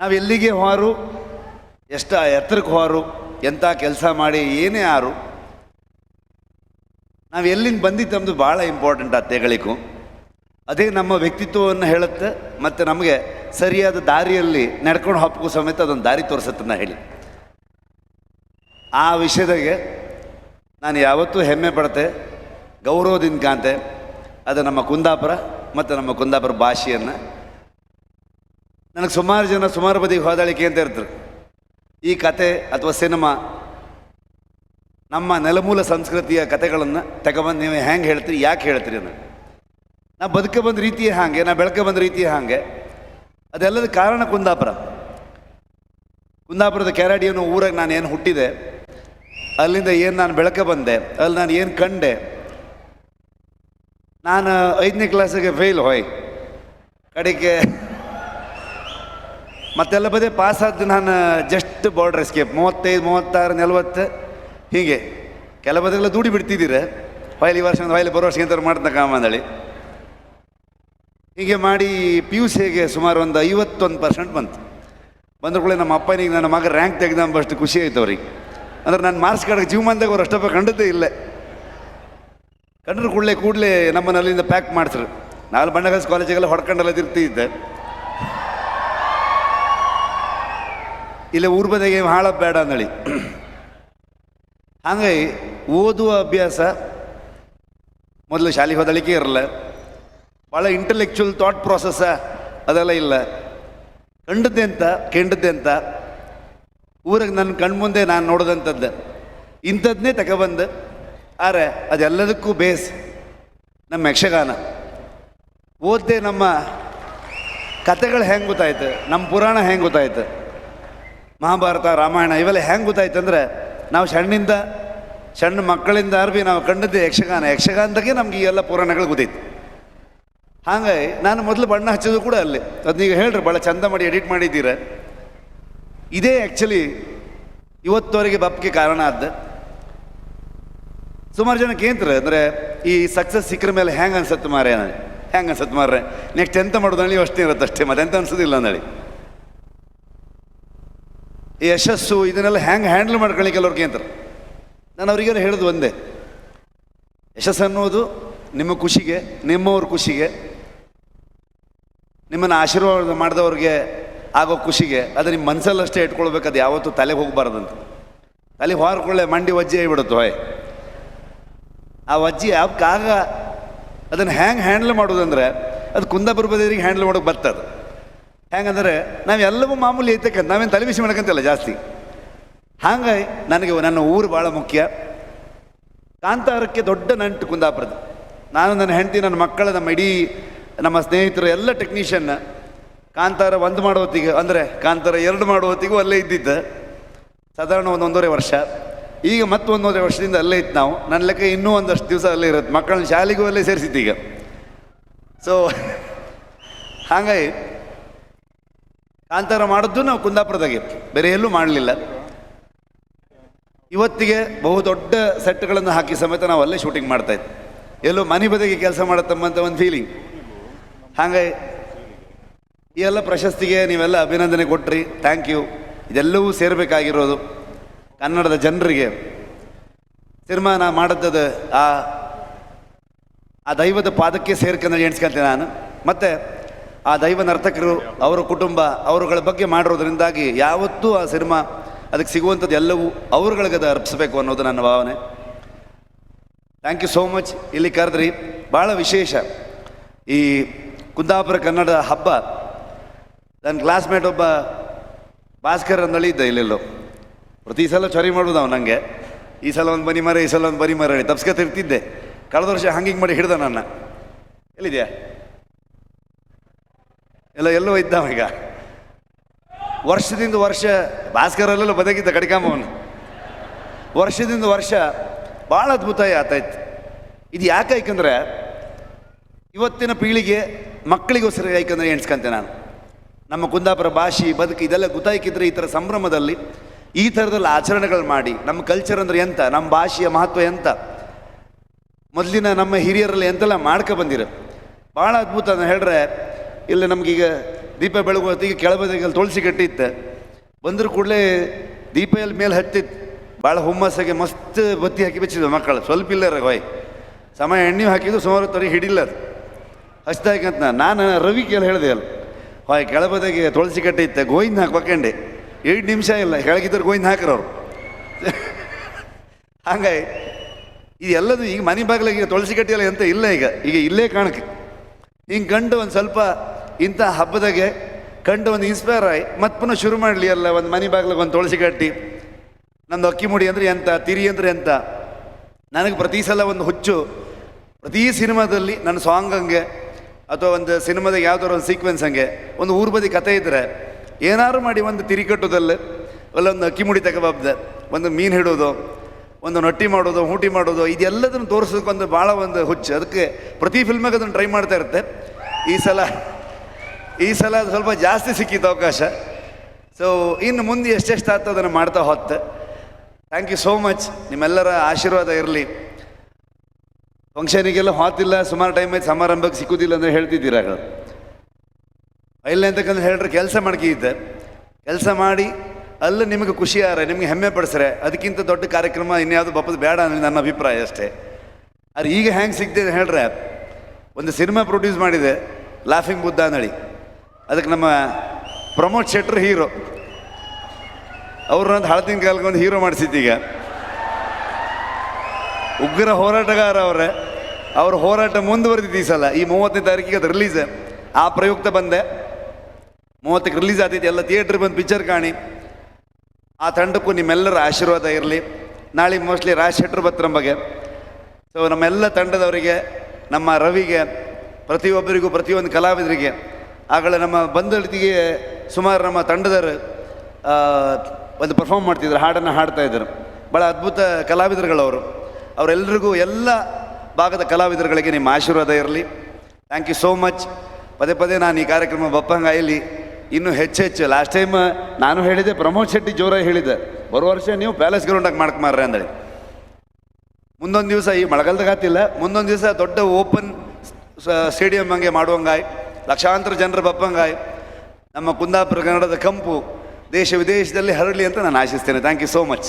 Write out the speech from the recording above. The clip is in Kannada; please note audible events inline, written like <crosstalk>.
ನಾವು ಎಲ್ಲಿಗೆ ಹೋರು? ಎಷ್ಟ ಎತ್ತರಕ್ಕೆ ಹೋರು? ಎಂಥ ಕೆಲಸ ಮಾಡಿ ಏನೇ ಆರು? ನಾವು ಎಲ್ಲಿಂದ ಬಂದಿದ್ದು ನಮ್ಮದು ಭಾಳ ಇಂಪಾರ್ಟೆಂಟ್ ಆ ತೆಗಳಿಕು. ಅದೇ ನಮ್ಮ ವ್ಯಕ್ತಿತ್ವವನ್ನು ಹೇಳುತ್ತೆ ಮತ್ತು ನಮಗೆ ಸರಿಯಾದ ದಾರಿಯಲ್ಲಿ ನಡ್ಕೊಂಡು ಹಬ್ಬಕ್ಕೂ ಸಮೇತ ಅದೊಂದು ದಾರಿ ತೋರಿಸುತ್ತೆ ನಾ ಹೇಳಿ. ಆ ವಿಷಯದಾಗೆ ನಾನು ಯಾವತ್ತೂ ಹೆಮ್ಮೆ ಪಡ್ತೆ ಗೌರವದಿಂದ ಕಾಂತೆ ಅದು ನಮ್ಮ ಕುಂದಾಪುರ ಮತ್ತು ನಮ್ಮ ಕುಂದಾಪುರ ಭಾಷೆಯನ್ನು. ನನಗೆ ಸುಮಾರು ಜನ ಸುಮಾರು ಬದಿಗೆ ಹೋದಾಳಿಕೆ ಅಂತ ಇರ್ತಾರೆ ಈ ಕತೆ ಅಥವಾ ಸಿನಿಮಾ ನಮ್ಮ ನೆಲಮೂಲ ಸಂಸ್ಕೃತಿಯ ಕತೆಗಳನ್ನು ತಗೊಬಂದು ನೀವು ಹೆಂಗೆ ಹೇಳ್ತೀರಿ, ಯಾಕೆ ಹೇಳ್ತೀರಿ ಅನ್ನೋ ನಾ ಬದುಕ ಬಂದ ರೀತಿ ಹಾಗೆ, ನಾ ಬೆಳಕ ಬಂದ ರೀತಿ ಹಾಗೆ. ಅದೆಲ್ಲದ ಕಾರಣ ಕುಂದಾಪುರ. ಕುಂದಾಪುರದ ಕೆರಾಡಿ ಊರಾಗ ನಾನು ಏನು ಹುಟ್ಟಿದೆ, ಅಲ್ಲಿಂದ ಏನು ನಾನು ಬೆಳಕ ಬಂದೆ, ಅಲ್ಲಿ ನಾನು ಏನು ಕಂಡೆ. ನಾನು ಐದನೇ ಕ್ಲಾಸಿಗೆ ಫೇಲ್ ಹೋಯ್. ಕಡೆಗೆ ಮತ್ತೆಲ್ಲ ಬದೇ ಪಾಸ್ ಆದ್ದು ನಾನು ಜಸ್ಟ್ ಬಾರ್ಡ್ರ್ ಎಸ್ಕೇಪ್ ಮೂವತ್ತೈದು, ಮೂವತ್ತಾರು, ನಲ್ವತ್ತು, ಹೀಗೆ. ಕೆಲ ಬದಲೆಲ್ಲ ದುಡಿ ಬಿಡ್ತಿದ್ದೀರ. ಹೊಯ್ಲಿ ವರ್ಷ ಹೊಯ್ಲಿ ಬರೋ ವರ್ಷ ಎಂತ ಮಾಡ್ತಾ ಕಾಮಂದಳಿ ಹೀಗೆ ಮಾಡಿ ಪಿ ಯು ಸಿಗೆ ಸುಮಾರು ಒಂದು ಐವತ್ತೊಂದು ಪರ್ಸೆಂಟ್ ಬಂತು. ಬಂದ ಕೂಡಲೇ ನಮ್ಮ ಅಪ್ಪನಿಗೆ ನನ್ನ ಮಗ ರ್ಯಾಂಕ್ ತೆಗೆದಂಬಷ್ಟು ಖುಷಿ ಆಯ್ತು ಅವ್ರಿಗೆ. ಅಂದ್ರೆ ನಾನು ಮಾರ್ಕ್ಸ್ ಕಾರ್ಡ್ ಜೀವಮಾನದಾಗ ಅವ್ರು ಅಷ್ಟಪ್ಪ ಕಂಡದ್ದೇ ಇಲ್ಲ. ಕಂಡ್ರು ಕೂಡಲೇ ಕೂಡಲೇ ನಮ್ಮನಲ್ಲಿಂದ ಪ್ಯಾಕ್ ಮಾಡ್ತಾರೆ ನಾಲ್ಕು ಬಣ್ಣಗಲ್ಸ್ ಕಾಲೇಜಿಗೆಲ್ಲ ಹೊಡ್ಕೊಂಡೆಲ್ಲ ತಿರ್ತಿದ್ದೆ ಇಲ್ಲ ಊರ ಬದಿಗೆ ಹಾಳ ಬೇಡ ಅಂದಳಿ. ಹಂಗೆ ಓದುವ ಅಭ್ಯಾಸ, ಮೊದಲು ಶಾಲೆಗೆ ಹೋದಳಿಕೆ ಇರಲ್ಲ ಭಾಳ ಇಂಟೆಲೆಕ್ಚುವಲ್ ಥಾಟ್ ಪ್ರಾಸೆಸ್ಸ ಅದೆಲ್ಲ ಇಲ್ಲ. ಕಂಡದ್ದೆ ಅಂತ, ಕೆಂಡದ್ದೆ ಅಂತ. ಊರಿಗೆ ನನ್ನ ಕಣ್ಮುಂದೆ ನಾನು ನೋಡಿದಂಥದ್ದು ಇಂಥದ್ದನ್ನೇ ತಗೊಬಂದು, ಆದರೆ ಅದೆಲ್ಲದಕ್ಕೂ ಬೇಸ್ ನಮ್ಮ ಯಕ್ಷಗಾನ. ಓದ್ದೆ ನಮ್ಮ ಕತೆಗಳು ಹೆಂಗೆ ಗೊತ್ತಾಯ್ತು, ನಮ್ಮ ಪುರಾಣ ಹೆಂಗೆ ಗೊತ್ತಾಯ್ತು. ಮಹಾಭಾರತ, ರಾಮಾಯಣ ಇವೆಲ್ಲ ಹೆಂಗೆ ಗೊತ್ತಾಯ್ತು ಅಂದರೆ ನಾವು ಸಣ್ಣಿಂದ, ಸಣ್ಣ ಮಕ್ಕಳಿಂದ ಅರ್ಬಿ ನಾವು ಕಂಡದ್ದೇ ಯಕ್ಷಗಾನ. ಯಕ್ಷಗಾನದಾಗೆ ನಮ್ಗೆ ಈ ಎಲ್ಲ ಪುರಾಣಗಳು ಗೊತ್ತೈತಿ. ಹಾಗಾಗಿ ನಾನು ಮೊದಲು ಬಣ್ಣ ಹಚ್ಚೋದು ಕೂಡ ಅಲ್ಲಿ. ಅದನ್ನೀಗ ಹೇಳ್ರಿ ಭಾಳ ಚಂದ ಮಾಡಿ ಎಡಿಟ್ ಮಾಡಿದ್ದೀರ. ಇದೇ ಆ್ಯಕ್ಚುಲಿ ಇವತ್ತವರೆಗೆ ಬಪ್ಗೆ ಕಾರಣ ಆದ. ಸುಮಾರು ಜನಕ್ಕೆ ಏನ್ತಾರೆ ಅಂದರೆ ಈ ಸಕ್ಸಸ್ ಸಿಕ್ಕರ ಮೇಲೆ ಹೆಂಗೆ ಅನ್ಸತ್ತೆ ಮಾರೇ ಹೆಂಗೆ ಅನ್ಸತ್ತೆ ಮಾರ್ರೆ? ನೆಕ್ಸ್ಟ್ ಎಂತ ಮಾಡೋದು ಅಳಿ ಅಷ್ಟೇ ಇರುತ್ತೆ ಅಷ್ಟೇ ಮತ್ತೆ ಎಂತ ಅನ್ಸೋದಿಲ್ಲ ಅಂದಳಿ ಯಶಸ್ಸು ಇದನ್ನೆಲ್ಲ ಹ್ಯಾಂಗೆ ಹ್ಯಾಂಡಲ್ ಮಾಡ್ಕೊಳ್ಳಿ ಕೆಲವ್ರಿಗೆ ಅಂತಾರೆ. ನಾನು ಅವರಿಗೆಲ್ಲ ಹೇಳೋದು ಒಂದೇ. ಯಶಸ್ಸು ಅನ್ನೋದು ನಿಮ್ಮ ಖುಷಿಗೆ, ನಿಮ್ಮವ್ರ ಖುಷಿಗೆ, ನಿಮ್ಮನ್ನು ಆಶೀರ್ವಾದ ಮಾಡಿದವ್ರಿಗೆ ಆಗೋ ಖುಷಿಗೆ, ಅದು ನಿಮ್ಮ ಮನಸ್ಸಲ್ಲಷ್ಟೇ ಇಟ್ಕೊಳ್ಬೇಕು, ಅದು ಯಾವತ್ತೂ ತಲೆಗೆ ಹೋಗಬಾರ್ದಂತ ತಲೆಗೆ ಹೊರಕೊಳ್ಳೆ, ಮಂಡಿ ವಜ್ಜೆ ಆಗಿಬಿಡುತ್ತೆ, ಹೊಯ್. ಆ ವಜ್ಜಿ ಯಾವಾಗ ಅದನ್ನು ಹ್ಯಾಂಗೆ ಹ್ಯಾಂಡಲ್ ಮಾಡೋದಂದ್ರೆ, ಅದು ಕುಂದಾಪುರ ಬದಿಯರಿಗೆ ಹ್ಯಾಂಡಲ್ ಮಾಡೋಕೆ ಬರ್ತದೆ. ಹೆಂಗಂದ್ರೆ ನಾವೆಲ್ಲವೂ ಮಾಮೂಲಿ ಐತಕ್ಕಂತ ನಾವೇನು ತಲೆ ಬಿಸಿ ಮಾಡ್ಕೊಂತಿಲ್ಲ ಜಾಸ್ತಿ. ಹಾಗೆ ನನಗೆ ನನ್ನ ಊರು ಭಾಳ ಮುಖ್ಯ. ಕಾಂತಾರಕ್ಕೆ ದೊಡ್ಡ ನಂಟು ಕುಂದಾಪುರದ. ನಾನು ನನ್ನ ಹೆಂಡತಿ, ನನ್ನ ಮಕ್ಕಳ, ನಮ್ಮ ಇಡೀ ನಮ್ಮ ಸ್ನೇಹಿತರು, ಎಲ್ಲ ಟೆಕ್ನಿಷಿಯನ್ ಕಾಂತಾರ ಒಂದು ಮಾಡೋ ಹೊತ್ತಿಗೆ, ಅಂದರೆ ಕಾಂತಾರ ಎರಡು ಮಾಡೋ ಹೊತ್ತಿಗೂ ಅಲ್ಲೇ ಇದ್ದಿದ್ದ. ಸಾಧಾರಣ ಒಂದು ಒಂದೂವರೆ ವರ್ಷ. ಈಗ ಮತ್ತೆ ಒಂದೂವರೆ ವರ್ಷದಿಂದ ಅಲ್ಲೇ ಇತ್ತು ನಾವು. ನನ್ನ ಲೆಕ್ಕ ಇನ್ನೂ ಒಂದಷ್ಟು ದಿವಸ ಅಲ್ಲೇ ಇರುತ್ತೆ ಮಕ್ಕಳನ್ನ ಶಾಲೆಗೂ ಅಲ್ಲೇ ಸೇರಿಸಿದ್ದೀಗ ಸೊ <laughs> ಹಾಗಾಗಿ ಕಾಂತಾರ ಮಾಡಿದ್ದು ನಾವು ಕುಂದಾಪುರದಾಗೆ ಬೇರೆ ಎಲ್ಲೂ ಮಾಡಲಿಲ್ಲ. ಇವತ್ತಿಗೆ ಬಹುದೊಡ್ಡ ಸೆಟ್ಗಳನ್ನು ಹಾಕಿ ಸಮೇತ ನಾವು ಅಲ್ಲೇ ಶೂಟಿಂಗ್ ಮಾಡ್ತಾ ಇದ್ವಿ. ಎಲ್ಲೋ ಮನೆ ಬದಿಗೆ ಕೆಲಸ ಅಂತ ಒಂದು ಫೀಲಿಂಗ್ ಹಾಗಾಗಿ ಈ ಎಲ್ಲ ಪ್ರಶಸ್ತಿಗೆ ನೀವೆಲ್ಲ ಅಭಿನಂದನೆ ಕೊಟ್ರಿ. ಥ್ಯಾಂಕ್ ಯು ಇದೆಲ್ಲವೂ ಸೇರಬೇಕಾಗಿರೋದು ಕನ್ನಡದ ಜನರಿಗೆ. ತೀರ್ಮಾನ ಮಾಡದ್ದದ ಆ ಆ ದೈವದ ಪಾದಕ್ಕೆ ಸೇರ್ಕೊಂಡು ಎಣಿಸ್ಕೊಂತೀನಿ ನಾನು. ಮತ್ತು ಆ ದೈವ ನರ್ತಕರು, ಅವರ ಕುಟುಂಬ, ಅವರುಗಳ ಬಗ್ಗೆ ಮಾಡಿರೋದ್ರಿಂದಾಗಿ ಯಾವತ್ತೂ ಆ ಸಿನಿಮಾ ಅದಕ್ಕೆ ಸಿಗುವಂಥದ್ದು ಎಲ್ಲವೂ ಅವ್ರುಗಳಿಗೆ ಅದು ಅರ್ಪಿಸಬೇಕು ಅನ್ನೋದು ನನ್ನ ಭಾವನೆ. ಥ್ಯಾಂಕ್ ಯು ಸೋ ಮಚ್ ಇಲ್ಲಿ ಕರೆದ್ರಿ ಭಾಳ ವಿಶೇಷ. ಈ ಕುಂದಾಪುರ ಕನ್ನಡ ಹಬ್ಬ, ನನ್ನ ಕ್ಲಾಸ್ಮೇಟ್ ಒಬ್ಬ ಭಾಸ್ಕರ್ ಅಂದಳಿ ಇದ್ದ ಇಲ್ಲೆಲ್ಲೋ. ಪ್ರತಿ ಸಲ ಚೊರಿ ಮಾಡೋದು ಅವ್ನು ನನಗೆ ಈ ಸಲ ಒಂದು ಬನಿ ಮರ ಈ ಸಲ ಒಂದು ಬನಿ ಮರ ತಪ್ಸ್ಕೊತಿರ್ತಿದ್ದೆ. ಕಳೆದ ವರ್ಷ ಹಂಗಿಂಗೆ ಮಾಡಿ ಹಿಡ್ದ ನನ್ನ. ಎಲ್ಲಿದ್ಯಾ? ಎಲ್ಲ ಎಲ್ಲೋ ಇದ್ದಾವ ಈಗ. ವರ್ಷದಿಂದ ವರ್ಷ ಭಾಸ್ಕರಲ್ಲೆಲ್ಲ ಬದಕಿದ್ದ ಕಡಿಕಾಮವನು. ವರ್ಷದಿಂದ ವರ್ಷ ಭಾಳ ಅದ್ಭುತ ಆತಾಯ್ತು ಇದು ಯಾಕೆ ಇವತ್ತಿನ ಪೀಳಿಗೆ ಮಕ್ಕಳಿಗೋಸ್ಕರ ಯಾಕಂದ್ರೆ ಎಣಿಸ್ಕೊಂತೆ ನಾನು. ನಮ್ಮ ಕುಂದಾಪುರ ಭಾಷೆ ಬದುಕು ಇದೆಲ್ಲ ಗೊತ್ತಾಯ್ಕಿದ್ರೆ ಈ ಥರ ಸಂಭ್ರಮದಲ್ಲಿ ಈ ಥರದಲ್ಲಿ ಆಚರಣೆಗಳು ಮಾಡಿ, ನಮ್ಮ ಕಲ್ಚರ್ ಅಂದ್ರೆ ಎಂತ, ನಮ್ಮ ಭಾಷೆಯ ಮಹತ್ವ ಎಂತ? ಮೊದಲಿನ ನಮ್ಮ ಹಿರಿಯರಲ್ಲಿ ಎಂತೆಲ್ಲ ಮಾಡ್ಕೊ ಬಂದಿರ. ಭಾಳ ಅದ್ಭುತ ಅಂತ ಹೇಳ್ರೆ ಇಲ್ಲಿ ನಮಗೀಗ ದೀಪ ಬೆಳಗುವ ಹೊತ್ತಿಗೆ ಕೆಳಬದಿಗೆ ತುಳಸಿ ಕಟ್ಟಿತ್ತು ಬಂದರೂ ಕೂಡಲೇ ದೀಪ ಎಲ್ಲಿ ಮೇಲೆ ಹತ್ತಿತ್ತು. ಭಾಳ ಹುಮ್ಮಸ್ಸಾಗಿ ಮಸ್ತ್ ಬತ್ತಿ ಹಾಕಿ ಬಿಚ್ಚಿದ್ವು ಮಕ್ಕಳು. ಸ್ವಲ್ಪ ಇಲ್ಲ ಹೊಯ್ ಸಮಯ ಎಣ್ಣೆ ಹಾಕಿದ್ದು ಸುಮಾರು ತರಿ ಹಿಡಿಲ್ಲ ಅದು. ಹಚ್ದಾಯ್ಕಂತ ನಾನು ರವಿ ಕೇಳಿ ಹೇಳಿದೆ ಅಲ್ಲ. ಹೊಯ್, ಕೆಳಬದಿಗೆ ತುಳಸಿ ಕಟ್ಟೆ ಇತ್ತೆ. ಗೋವಿಂದ ಹಾಕ್ಬೇಕಂಡೆ ಏಳು ನಿಮಿಷ ಇಲ್ಲ. ಕೆಳಗಿದ್ರೆ ಗೋಯಿಂದ ಹಾಕ್ರವ್ರು <laughs> ಹಂಗಾಗಿ ಇದೆಲ್ಲದು ಈಗ ಮನೆ ಬಾಗಿಲಿಗೆ ತುಳಸಿ ಕಟ್ಟಿಯಲ್ಲ ಎಂತ ಇಲ್ಲ ಈಗ. ಈಗ ಇಲ್ಲೇ ಕಾಣಕ್ಕೆ. ಹಿಂಗೆ ಕಂಡು ಒಂದು ಸ್ವಲ್ಪ ಇಂಥ ಹಬ್ಬದಾಗೆ ಕಂಡು ಒಂದು ಇನ್ಸ್ಪೈರ್ ಆಯ್, ಮತ್ತೆ ಪುನಃ ಶುರು ಮಾಡಲಿ ಅಲ್ಲ ಒಂದು ಮನೆ ಬಾಗಿಲಿಗೆ ಒಂದು ತುಳಸಿ ಕಟ್ಟಿ. ನಂದು ಅಕ್ಕಿ ಮುಡಿ ಅಂದರೆ ಎಂತ, ತಿರಿ ಅಂದರೆ ಎಂತ? ನನಗೆ ಪ್ರತಿ ಸಲ ಒಂದು ಹುಚ್ಚು. ಪ್ರತಿ ಸಿನಿಮಾದಲ್ಲಿ ನನ್ನ ಸಾಂಗ್ ಹಂಗೆ, ಅಥವಾ ಒಂದು ಸಿನಿಮಾದ ಯಾವ್ದಾರು ಒಂದು ಸೀಕ್ವೆನ್ಸ್ ಹಂಗೆ, ಒಂದು ಊರ್ ಬದಿ ಕತೆ ಇದ್ದರೆ ಏನಾದ್ರು ಮಾಡಿ ಒಂದು ತಿರಿ ಕಟ್ಟೋದಲ್ಲಿ, ಅಲ್ಲ ಒಂದು ಅಕ್ಕಿ ಮುಡಿ ತಗೋಬಾಬ್ದೆ ಒಂದು ಮೀನು ಹಿಡೋದು, ಒಂದು ನಟ್ಟಿ ಮಾಡೋದು ಹೂಟಿ ಮಾಡೋದು, ಇದೆಲ್ಲದನ್ನು ತೋರಿಸೋದಕ್ಕೊಂದು ಭಾಳ ಒಂದು ಹುಚ್ಚು. ಅದಕ್ಕೆ ಪ್ರತಿ ಫಿಲ್ಮಿಗೆ ಅದನ್ನು ಟ್ರೈ ಮಾಡ್ತಾ ಇರುತ್ತೆ. ಈ ಸಲ ಈ ಸಲ ಸ್ವಲ್ಪ ಜಾಸ್ತಿ ಸಿಕ್ಕಿತ್ತು ಅವಕಾಶ. ಸೊ ಇನ್ನು ಮುಂದೆ ಎಷ್ಟೆಷ್ಟು ಆಗ್ತದೆ ಅದನ್ನು ಮಾಡ್ತಾ ಹೊತ್ತು ಥ್ಯಾಂಕ್ ಯು ಸೋ ಮಚ್ ನಿಮ್ಮೆಲ್ಲರ ಆಶೀರ್ವಾದ ಇರಲಿ. ಫಂಕ್ಷನಿಗೆಲ್ಲ ಹೊತ್ತಿಲ್ಲ ಸುಮಾರು ಟೈಮ್ ಆಯ್ತು, ಸಮಾರಂಭಕ್ಕೆ ಸಿಕ್ಕುದಿಲ್ಲ ಅಂದರೆ ಹೇಳ್ತಿದ್ದೀರ ಇಲ್ಲ ಅಂತಕ್ಕಂದ್ರೆ ಹೇಳ್ರೆ ಕೆಲಸ ಮಾಡ್ಕಿದ್ದೆ. ಕೆಲಸ ಮಾಡಿ, ಅಲ್ಲ ನಿಮಗೆ ಖುಷಿ ಆರೆ ನಿಮಗೆ ಹೆಮ್ಮೆ ಪಡಿಸ್ರೆ, ಅದಕ್ಕಿಂತ ದೊಡ್ಡ ಕಾರ್ಯಕ್ರಮ ಇನ್ಯಾವುದು ಬಪ್ಪದು ಬೇಡ ಅನ್ನೋದು ನನ್ನ ಅಭಿಪ್ರಾಯ ಅಷ್ಟೇ. ಆದ್ರೆ ಈಗ ಹ್ಯಾಂಗೆ ಸಿಗ್ತಿದೆ ಹೇಳ್ರೆ, ಒಂದು ಸಿನಿಮಾ ಪ್ರೊಡ್ಯೂಸ್ ಮಾಡಿದೆ ಲಾಫಿಂಗ್ ಬುದ್ಧ ಅಂದಳಿ ಅದಕ್ಕೆ ನಮ್ಮ ಪ್ರಮೋದ್ ಶೆಟ್ರ್ ಹೀರೋ. ಅವ್ರನ್ನ ಹಳದಿನ ಕಾಲಕ್ಕೊಂದು ಹೀರೋ ಮಾಡಿಸಿದ್ದೀಗ ಉಗ್ರ ಹೋರಾಟಗಾರ ಅವರೇ. ಅವ್ರ ಹೋರಾಟ ಮುಂದುವರೆದಿದ್ದು ಈ ಸಲ. ಈ ಮೂವತ್ತನೇ ತಾರೀಕಿಗೆ ಅದು ರಿಲೀಸ್ ಆ ಪ್ರಯುಕ್ತ ಬಂದೆ. ಮೂವತ್ತಕ್ಕೆ ರಿಲೀಸ್ ಆಗ್ತೈತಿ. ಎಲ್ಲ ಥಿಯೇಟ್ರಿಗೆ ಬಂದು ಪಿಕ್ಚರ್ ಕಾಣಿ. ಆ ತಂಡಕ್ಕೂ ನಿಮ್ಮೆಲ್ಲರ ಆಶೀರ್ವಾದ ಇರಲಿ. ನಾಳೆ ಮೋಸ್ಟ್ಲಿ ರಾಜ್ ಶೆಟ್ರ್ ಬಗ್ಗೆ. ಸೊ ನಮ್ಮೆಲ್ಲ ತಂಡದವರಿಗೆ, ನಮ್ಮ ರವಿಗೆ, ಪ್ರತಿಯೊಬ್ಬರಿಗೂ, ಪ್ರತಿಯೊಂದು ಕಲಾವಿದರಿಗೆ ಆಗಲೇ ನಮ್ಮ ಬಂದಳಿತಿಗೆ ಸುಮಾರು ನಮ್ಮ ತಂಡದವರು ಆ, ಒಂದು ಪರ್ಫಾರ್ಮ್ ಮಾಡ್ತಿದ್ರು ಹಾಡನ್ನು ಹಾಡ್ತಾ ಇದ್ದರು. ಭಾಳ ಅದ್ಭುತ ಕಲಾವಿದರುಗಳವರು. ಅವರೆಲ್ಲರಿಗೂ ಎಲ್ಲ ಭಾಗದ ಕಲಾವಿದರುಗಳಿಗೆ ನಿಮ್ಮ ಆಶೀರ್ವಾದ ಇರಲಿ. ಥ್ಯಾಂಕ್ ಯು ಸೋ ಮಚ್ ಪದೇ ಪದೇ ನಾನು ಈ ಕಾರ್ಯಕ್ರಮ ಬಪ್ಪಂಗಾಯಲ್ಲಿ ಇನ್ನೂ ಹೆಚ್ಚು ಹೆಚ್ಚು ಲಾಸ್ಟ್ ಟೈಮ್ ನಾನು ಹೇಳಿದೆ ಪ್ರಮೋದ್ ಶೆಟ್ಟಿ ಜೋರಾಗಿ ಹೇಳಿದ್ದೆ. ಬರೋ ವರ್ಷ ನೀವು ಪ್ಯಾಲೇಸ್ ಗ್ರೌಂಡಾಗಿ ಮಾಡಕ್ಕೆ ಮಾರ್ರೆ ಅಂದೇಳಿ. ಮುಂದೊಂದು ದಿವಸ ಈ ಮಳೆಗಾಲದಾಗ ಆತಿಲ್ಲ ಮುಂದೊಂದು ದಿವಸ ದೊಡ್ಡ ಓಪನ್ ಸ್ಟೇಡಿಯಂ ಹಂಗೆ ಮಾಡುವಂಗಾಯ್. ಲಕ್ಷಾಂತರ ಜನರ ಬಪ್ಪಂಗಾಯ್. ನಮ್ಮ ಕುಂದಾಪುರ ಕನ್ನಡದ ಕಂಪು ದೇಶ ವಿದೇಶದಲ್ಲಿ ಹರಡಲಿ ಅಂತ ನಾನು ಆಶಿಸ್ತೇನೆ. Thank you so much